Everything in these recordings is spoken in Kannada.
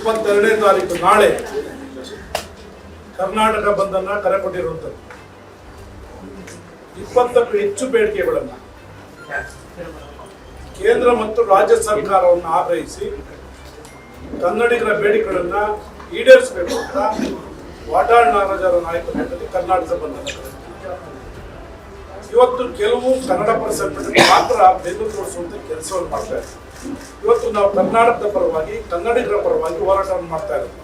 ಇಪ್ಪತ್ತೆರಡನೇ ತಾರೀಕು ನಾಳೆ ಕರ್ನಾಟಕ ಬಂದನ್ನ ಕರೆ ಕೊಟ್ಟಿರುವಂಥದ್ದು ಇಪ್ಪತ್ತಕ್ಕೂ ಹೆಚ್ಚು ಬೇಡಿಕೆಗಳನ್ನು ಕೇಂದ್ರ ಮತ್ತು ರಾಜ್ಯ ಸರ್ಕಾರವನ್ನು ಆಗ್ರಹಿಸಿ ಕನ್ನಡಿಗರ ಬೇಡಿಕೆಗಳನ್ನ ಈಡೇರಿಸಬೇಕು ಅಂತ ವಾಟಾಳ್ ನಾಗರಾಜರ ನಾಯಕತ್ವದಲ್ಲಿ ಕರ್ನಾಟಕ ಬಂಧನ. ಇವತ್ತು ಕೆಲವು ಕನ್ನಡ ಪರ ಸಂಘಟನೆ ಮಾತ್ರ ಬೆನ್ನು ತೋರಿಸುವಂತ ಕೆಲಸವನ್ನು ಮಾಡ್ತಾ ಇದ್ದಾರೆ. ಇವತ್ತು ನಾವು ಕರ್ನಾಟಕದ ಪರವಾಗಿ, ಕನ್ನಡಿಗರ ಪರವಾಗಿ ಹೋರಾಟವನ್ನು ಮಾಡ್ತಾ ಇದ್ದೀವಿ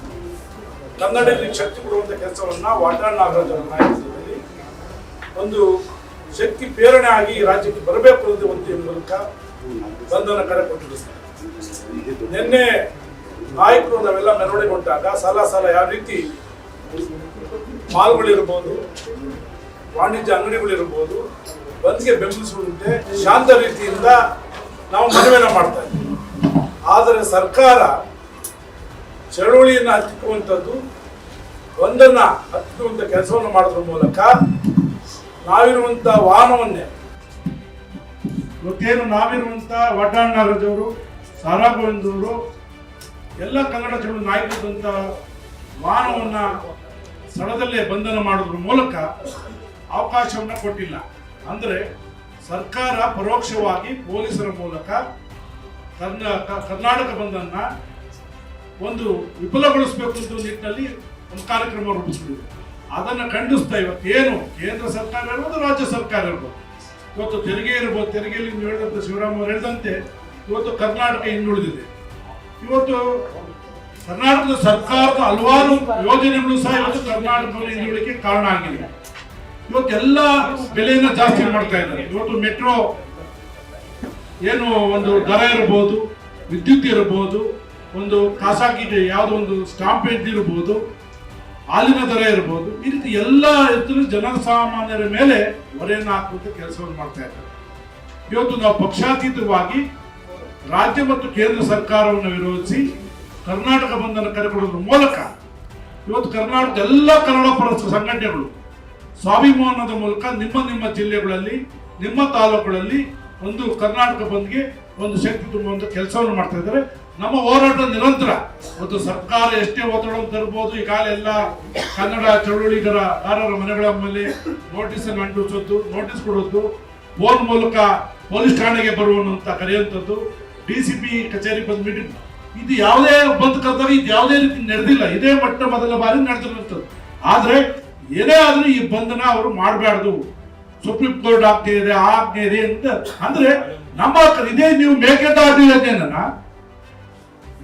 ಕನ್ನಡಿಗರಿಗೆ ಶಕ್ತಿ ಕೊಡುವಂತ ಕೆಲಸವನ್ನ ವಾಟಾಳ್ ನಾಗರಾಜ್ ಅವರ ನಾಯಕತ್ವದಲ್ಲಿ ಒಂದು ಶಕ್ತಿ ಪ್ರೇರಣೆ ಆಗಿ ರಾಜ್ಯಕ್ಕೆ ಬರಬೇಕು ಅಂತ ಒಂದು ಮೂಲಕ ಬಂಧನ ಕರೆ ಕೊಟ್ಟಿದ್ದಾರೆ. ನಿನ್ನೆ ನಾಯಕರು ನಾವೆಲ್ಲ ಮೆರವಣಿಗೆ ಹೊಂಟಾಗ ಸಾಲ ಸಾಲ ಯಾವ ರೀತಿ ಮಾಲ್ಗಳಿರ್ಬೋದು ವಾಣಿಜ್ಯ ಅಂಗಡಿಗಳಿರ್ಬೋದು, ಬಂದ್ಗೆ ಬೆಂಬಲಿಸುವಂತೆ ಶಾಂತ ರೀತಿಯಿಂದ ನಾವು ಮನವಿಯನ್ನು ಮಾಡ್ತಾ ಇದ್ದೀವಿ. ಆದರೆ ಸರ್ಕಾರ ಚಳುವಳಿಯನ್ನು ಹತ್ತಿಕ್ಕುವಂಥದ್ದು, ಒಂದನ್ನು ಹತ್ತಿಕ್ಕುವಂಥ ಕೆಲಸವನ್ನು ಮಾಡೋದ್ರ ಮೂಲಕ ನಾವಿರುವಂಥ ವಾಹನವನ್ನೇ, ಇವತ್ತೇನು ನಾವಿರುವಂಥ ವಡ್ಡಾಣ ನಾಗರಾಜವರು ಸಾರಾ ಗೋವಿಂದವರು ಎಲ್ಲ ಕನ್ನಡ ಚಳುವಳಿ ನಾಯಕರಿದ್ದಂಥ ವಾಹನವನ್ನು ಸ್ಥಳದಲ್ಲೇ ಬಂಧನ ಮಾಡೋದ್ರ ಮೂಲಕ ಅವಕಾಶವನ್ನು ಕೊಟ್ಟಿಲ್ಲ. ಅಂದರೆ ಸರ್ಕಾರ ಪರೋಕ್ಷವಾಗಿ ಪೊಲೀಸರ ಮೂಲಕ ಕರ್ನ ಕರ್ನಾಟಕ ಬಂದನ್ನ ಒಂದು ವಿಫಲಗೊಳಿಸಬೇಕು ಅಂತ ನಿಟ್ಟಿನಲ್ಲಿ ಒಂದು ಕಾರ್ಯಕ್ರಮ ರೂಪಿಸಿದೆ ಅದನ್ನು ಖಂಡಿಸ್ತಾ ಇವತ್ತು ಏನು? ಕೇಂದ್ರ ಸರ್ಕಾರ ಇರ್ಬೋದು, ರಾಜ್ಯ ಸರ್ಕಾರ ಇರ್ಬೋದು. ಇವತ್ತು ತೆರಿಗೆ ಇರ್ಬೋದು ತೆರಿಗೆಯಲ್ಲಿ ನೀವು ಹೇಳಿದಂತೆ ಶಿವರಾಮ್ ಅವರು ಹೇಳಿದಂತೆ ಇವತ್ತು ಕರ್ನಾಟಕ ಹಿಂದುಳಿದಿದೆ. ಇವತ್ತು ಕರ್ನಾಟಕದ ಸರ್ಕಾರದ ಹಲವಾರು ಯೋಜನೆಗಳು ಸಹ ಇವತ್ತು ಕರ್ನಾಟಕದಲ್ಲಿ ಹಿಂದುಳಿಕೆ ಕಾರಣ ಆಗಿದೆ. ಇವತ್ತೆಲ್ಲ ಬೆಲೆಯನ್ನ ಜಾಸ್ತಿ ಮಾಡ್ತಾ ಇದ್ದಾರೆ. ಇವತ್ತು ಮೆಟ್ರೋ ಏನು ಒಂದು ದರ ಇರಬಹುದು ವಿದ್ಯುತ್ ಇರಬಹುದು ಒಂದು ಖಾಸಗಿ ಯಾವುದೋ ಒಂದು ಸ್ಟಾಂಪ್ ಇರಬಹುದು ಹಾಲಿನ ದರ ಇರಬಹುದು ಈ ರೀತಿ ಎಲ್ಲ ಎತ್ತಲು ಜನಸಾಮಾನ್ಯರ ಮೇಲೆ ಹೊರೆಯನ್ನು ಹಾಕುವಂತ ಕೆಲಸವನ್ನು ಮಾಡ್ತಾ ಇದ್ದಾರೆ. ಇವತ್ತು ನಾವು ಪಕ್ಷಾತೀತವಾಗಿ ರಾಜ್ಯ ಮತ್ತು ಕೇಂದ್ರ ಸರ್ಕಾರವನ್ನು ವಿರೋಧಿಸಿ ಕರ್ನಾಟಕ ಬಂದನ್ನು ಕರೆಕೊಡೋದ್ರ ಮೂಲಕ ಇವತ್ತು ಕರ್ನಾಟಕದ ಎಲ್ಲ ಕನ್ನಡ ಪರ ಸಂಘಟನೆಗಳು ಸ್ವಾಭಿಮಾನದ ಮೂಲಕ ನಿಮ್ಮ ನಿಮ್ಮ ಜಿಲ್ಲೆಗಳಲ್ಲಿ, ನಿಮ್ಮ ತಾಲೂಕುಗಳಲ್ಲಿ ಒಂದು ಕರ್ನಾಟಕ ಬಂದ್ಗೆ ಒಂದು ಶಕ್ತಿ ತುಂಬುವಂಥ ಕೆಲಸವನ್ನು ಮಾಡ್ತಾ ಇದ್ದಾರೆ. ನಮ್ಮ ಹೋರಾಟ ನಿರಂತರ. ಒಂದು ಸರ್ಕಾರ ಎಷ್ಟೇ ಒತ್ತಡವನ್ನು ತರಬಹುದು ಈಗಾಗಲೇ ಎಲ್ಲ ಕನ್ನಡ ಚಳುವಳಿಗಾರರ ಮನೆಗಳ ಮೇಲೆ ನೋಟಿಸ್ ಅನ್ನು ಅಂಟಿಸೋದು ನೋಟಿಸ್ ಕೊಡೋದು ಫೋನ್ ಮೂಲಕ ಪೊಲೀಸ್ ಠಾಣೆಗೆ ಬರುವಂತ ಕರೆಯುವಂಥದ್ದು ಡಿ ಸಿ ಪಿ ಕಚೇರಿ ಬಂದು ಮೀಟಿಂಗ್. ಇದು ಯಾವುದೇ ಬಂದ್ ಕರ್ತವ್ಯ ಇದು ಯಾವುದೇ ರೀತಿ ನಡೆದಿಲ್ಲ. ಇದೇ ಮಟ್ಟ ಮೊದಲ ಬಾರಿ ನಡೆದಿರುವಂಥದ್ದು. ಆದ್ರೆ ಏನೇ ಆದರೂ ಈ ಬಂಧನ ಅವರು ಮಾಡಬಾರ್ದು ಸುಪ್ರೀಂ ಕೋರ್ಟ್ ಆಗ್ತಾ ಇದೆ ಆಗ್ತಾ ಇದೆ ಅಂತ ಅಂದ್ರೆ ನಮ್ಮ ಇದೇ ನೀವು ಮೇಕೆದಾಟು ಯೋಜನೆಯನ್ನ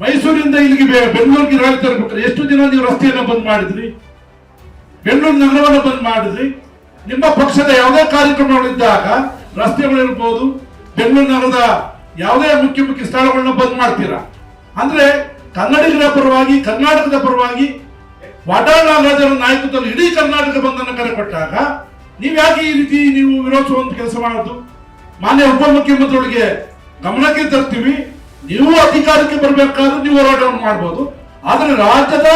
ಮೈಸೂರಿಂದ ಇಲ್ಲಿಗೆ ಬೆಂಗಳೂರಿಗೆ ರೈಲು ತರಬೇಕು ಎಷ್ಟು ದಿನ ನೀವು ರಸ್ತೆಯನ್ನು ಬಂದ್ ಮಾಡಿದ್ರಿ? ಬೆಂಗಳೂರು ನಗರವನ್ನು ಬಂದ್ ಮಾಡಿದ್ರಿ? ನಿಮ್ಮ ಪಕ್ಷದ ಯಾವುದೇ ಕಾರ್ಯಕ್ರಮಗಳಿದ್ದಾಗ ರಸ್ತೆಗಳಿರ್ಬೋದು ಬೆಂಗಳೂರು ನಗರದ ಯಾವುದೇ ಮುಖ್ಯ ಮುಖ್ಯ ಸ್ಥಳಗಳನ್ನ ಬಂದ್ ಮಾಡ್ತೀರಾ? ಅಂದ್ರೆ ಕನ್ನಡಿಗರ ಪರವಾಗಿ, ಕರ್ನಾಟಕದ ಪರವಾಗಿ ವಾಟಾಳ್ ರಾಜರ ನಾಯಕತ್ವದಲ್ಲಿ ಇಡೀ ಕರ್ನಾಟಕ ಬಂಧನ ಕರೆ ಕೊಟ್ಟಾಗ ನೀವು ಯಾಕೆ ಈ ರೀತಿ ನೀವು ವಿರೋಧಿಸುವಂತ ಕೆಲಸ ಮಾಡೋದು? ಮಾನ್ಯ ಉಪಮುಖ್ಯಮಂತ್ರಿಗಳಿಗೆ ಗಮನಕ್ಕೆ ತರ್ತೀವಿ. ನೀವು ಅಧಿಕಾರಕ್ಕೆ ಬರಬೇಕಾದ್ರೆ ನೀವು ಹೋರಾಟವನ್ನು ಮಾಡಬಹುದು ಆದರೆ ರಾಜ್ಯದ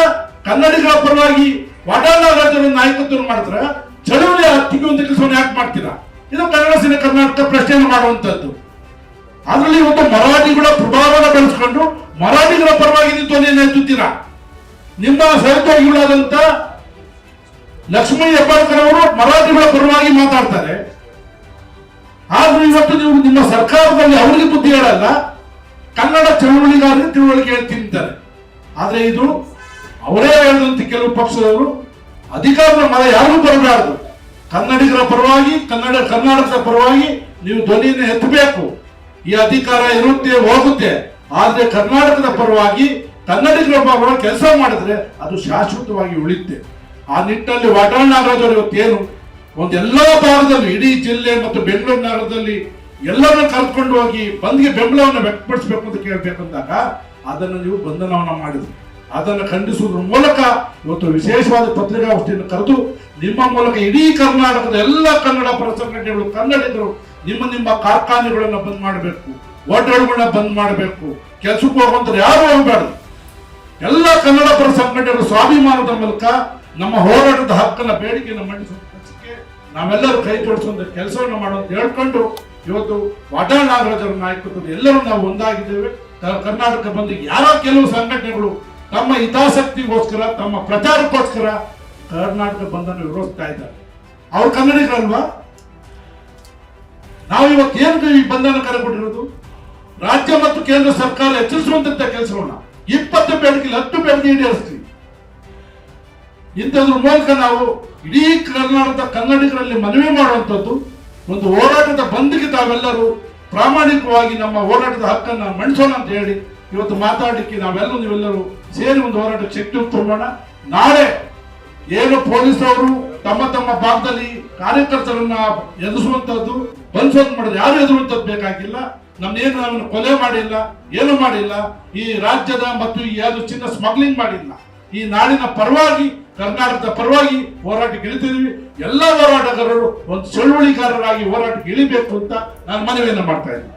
ಕನ್ನಡಿಗರ ಪರವಾಗಿ ವಾಟಾಳ್ ರಾಜರ ನಾಯಕತ್ವ ಮಾಡಿದ್ರೆ ಚಳುವಳಿ ಹತ್ತಿಕ್ಕುವಂತ ಕೆಲಸವನ್ನು ಯಾಕೆ ಮಾಡ್ತೀರಾ? ಇದು ಕನ್ನಡ ಸೇನೆ ಕರ್ನಾಟಕ ಪ್ರಶ್ನೆಯನ್ನು ಮಾಡುವಂತದ್ದು. ಅದರಲ್ಲಿ ಇವತ್ತು ಮರಾಠಿಗಳ ಪ್ರಭಾವನ ಬೆಳೆಸ್ಕೊಂಡು ಮರಾಠಿಗಳ ಪರವಾಗಿ ನೀವು ಧ್ವನಿಯನ್ನು ಎತ್ತುತ್ತೀರಾ? ನಿಮ್ಮ ಸಹೋದ್ಯೋಗಿಗಳಾದಂತ ಲಕ್ಷ್ಮೀ ಹೆಬ್ಬಾಳ್ಕರ್ ಅವರು ಮರಾಠಿಗಳ ಪರವಾಗಿ ಮಾತಾಡ್ತಾರೆ. ಆದ್ರೂ ಇವತ್ತು ನೀವು ನಿಮ್ಮ ಸರ್ಕಾರದಲ್ಲಿ ಅವರಿಗೆ ಬುದ್ಧಿ ಹೇಳಲ್ಲ, ಕನ್ನಡ ಚಳುವಳಿಗಾರರಿಗೆ ತಿಳುವಳಿಕೆ ತಿಂತಾರೆ. ಆದ್ರೆ ಇದು ಅವರೇ ಹೇಳಿದಂತೆ ಕೆಲವು ಪಕ್ಷದವರು, ಅಧಿಕಾರದ ಮರ ಯಾರಿಗೂ ಬರಬಾರದು. ಕನ್ನಡಿಗರ ಪರವಾಗಿ, ಕನ್ನಡ, ಕರ್ನಾಟಕದ ಪರವಾಗಿ ನೀವು ಧ್ವನಿಯನ್ನು ಎತ್ತಬೇಕು. ಈ ಅಧಿಕಾರ ಇರುತ್ತೆ, ಹೋಗುತ್ತೆ. ಆದ್ರೆ ಕರ್ನಾಟಕದ ಪರವಾಗಿ ಕನ್ನಡಿಗರ ಅವರು ಕೆಲಸ ಮಾಡಿದ್ರೆ ಅದು ಶಾಶ್ವತವಾಗಿ ಉಳಿಯುತ್ತೆ. ಆ ನಿಟ್ಟಿನಲ್ಲಿ ವಾಟಾಳ್ ನಾಗರಾಜ್ ಅವರು ಇವತ್ತೇನು ಒಂದೆಲ್ಲ ಎಲ್ಲಾ ಭಾಗದಲ್ಲಿ ಇಡೀ ಜಿಲ್ಲೆ ಮತ್ತು ಬೆಂಗಳೂರು ನಗರದಲ್ಲಿ ಎಲ್ಲರನ್ನ ಕರೆದುಕೊಂಡು ಹೋಗಿ ಬಂದ್ಗೆ ಬೆಂಬಲವನ್ನು ವ್ಯಕ್ತಪಡಿಸಬೇಕು ಅಂತ ಕೇಳಬೇಕಂದಾಗ ಅದನ್ನು ನೀವು ಬಂಧನವನ್ನು ಮಾಡಿದ್ರಿ. ಅದನ್ನು ಖಂಡಿಸುವುದ್ರ ಮೂಲಕ ಇವತ್ತು ವಿಶೇಷವಾದ ಪತ್ರಿಕಾಗೋಷ್ಠಿಯನ್ನು ಕರೆದು ನಿಮ್ಮ ಮೂಲಕ ಇಡೀ ಕರ್ನಾಟಕದ ಎಲ್ಲ ಕನ್ನಡ ಪರ ಸಂಘಟನೆಗಳು ಕನ್ನಡಿಗರು ನಿಮ್ಮ ನಿಮ್ಮ ಕಾರ್ಖಾನೆಗಳನ್ನು ಬಂದ್ ಮಾಡಬೇಕು ಹೋಟೆಲ್ಗಳನ್ನ ಬಂದ್ ಮಾಡಬೇಕು, ಕೆಲಸಕ್ಕೆ ಹೋಗುವಂತ ಯಾರು ಹೋಗಬಾರ್ದು ಎಲ್ಲ ಕನ್ನಡ ಪರ ಸಂಘಟನೆಗಳು ಸ್ವಾಭಿಮಾನದ ಮೂಲಕ ನಮ್ಮ ಹೋರಾಟದ ಹಕ್ಕನ್ನ ಬೇಡಿಕೆಯನ್ನು ಮಂಡಿಸುವ ಕೆಲಸಕ್ಕೆ ನಾವೆಲ್ಲರೂ ಕೈ ಜೋಡಿಸುವಂತ ಕೆಲಸವನ್ನು ಮಾಡುವಂತ ಹೇಳ್ಕೊಂಡು ಇವತ್ತು ವಾಟಾಳ್ ನಾಗರಾಜರ ನಾಯಕತ್ವದ ಎಲ್ಲರೂ ನಾವು ಒಂದಾಗಿದ್ದೇವೆ. ಕರ್ನಾಟಕ ಬಂದು ಯಾರೋ ಕೆಲವು ಸಂಘಟನೆಗಳು ತಮ್ಮ ಹಿತಾಸಕ್ತಿಗೋಸ್ಕರ, ತಮ್ಮ ಪ್ರಚಾರಕ್ಕೋಸ್ಕರ ಕರ್ನಾಟಕ ಬಂಧನ ವಿರೋಧಿಸ್ತಾ ಇದ್ದಾರೆ. ಅವ್ರು ಕನ್ನಡಿಗರಲ್ವಾ? ನಾವು ಇವತ್ತು ಏನು ಈ ಬಂಧನ ಕರೆ ಕೊಟ್ಟಿರೋದು ರಾಜ್ಯ ಮತ್ತು ಕೇಂದ್ರ ಸರ್ಕಾರ ಎಚ್ಚರಿಸುವಂತ ಕೆಲಸವನ್ನ. ಇಪ್ಪತ್ತು ಬೇಡಿಕೆ ಹತ್ತು ಬೇಡಿಕೆ ಈಡೇರಿಸ್ತೀವಿ. ಇಂಥದ್ರ ಮೂಲಕ ನಾವು ಇಡೀ ಕರ್ನಾಟಕದ ಕನ್ನಡಿಗರಲ್ಲಿ ಮನವಿ ಮಾಡುವಂಥದ್ದು, ಒಂದು ಹೋರಾಟದ ಬಂದ್ಗೆ ತಾವೆಲ್ಲರೂ ಪ್ರಾಮಾಣಿಕವಾಗಿ ನಮ್ಮ ಹೋರಾಟದ ಹಕ್ಕನ್ನ ಮಣಿಸೋಣ ಅಂತ ಹೇಳಿ ಇವತ್ತು ಮಾತಾಡಲಿಕ್ಕೆ ನಾವೆಲ್ಲರೂ ನೀವೆಲ್ಲರೂ ಸೇರಿ ಒಂದು ಹೋರಾಟ ಶಕ್ತಿ ತುಂಬೋಣ ನಾಳೆ ಏನು ಪೊಲೀಸರು ತಮ್ಮ ತಮ್ಮ ಭಾಗದಲ್ಲಿ ಕಾರ್ಯಕರ್ತರನ್ನ ಎದುರಿಸುವಂತದ್ದು ಬಂಧಿಸೋದು ಮಾಡೋದು ಯಾರು ಎದುರುವಂಥದ್ದು ಬೇಕಾಗಿಲ್ಲ. ನಮ್ನೇನು ನಮ್ಮನ್ನು ಕೊಲೆ ಮಾಡಿಲ್ಲ, ಏನು ಮಾಡಿಲ್ಲ, ಈ ರಾಜ್ಯದ ಮತ್ತು ಯಾವುದು ಚಿನ್ನ ಸ್ಮಗ್ಲಿಂಗ್ ಮಾಡಿಲ್ಲ. ಈ ನಾಡಿನ ಪರವಾಗಿ, ಕರ್ನಾಟಕದ ಪರವಾಗಿ ಹೋರಾಟಕ್ಕೆ ಇಳಿತಿದ್ವಿ. ಎಲ್ಲ ಹೋರಾಟಗಾರರು ಒಂದು ಚಳುವಳಿಗಾರರಾಗಿ ಹೋರಾಟಕ್ಕೆ ಇಳಿಬೇಕು ಅಂತ ನಾನು ಮನವಿಯನ್ನು ಮಾಡ್ತಾ ಇದ್ದೀನಿ.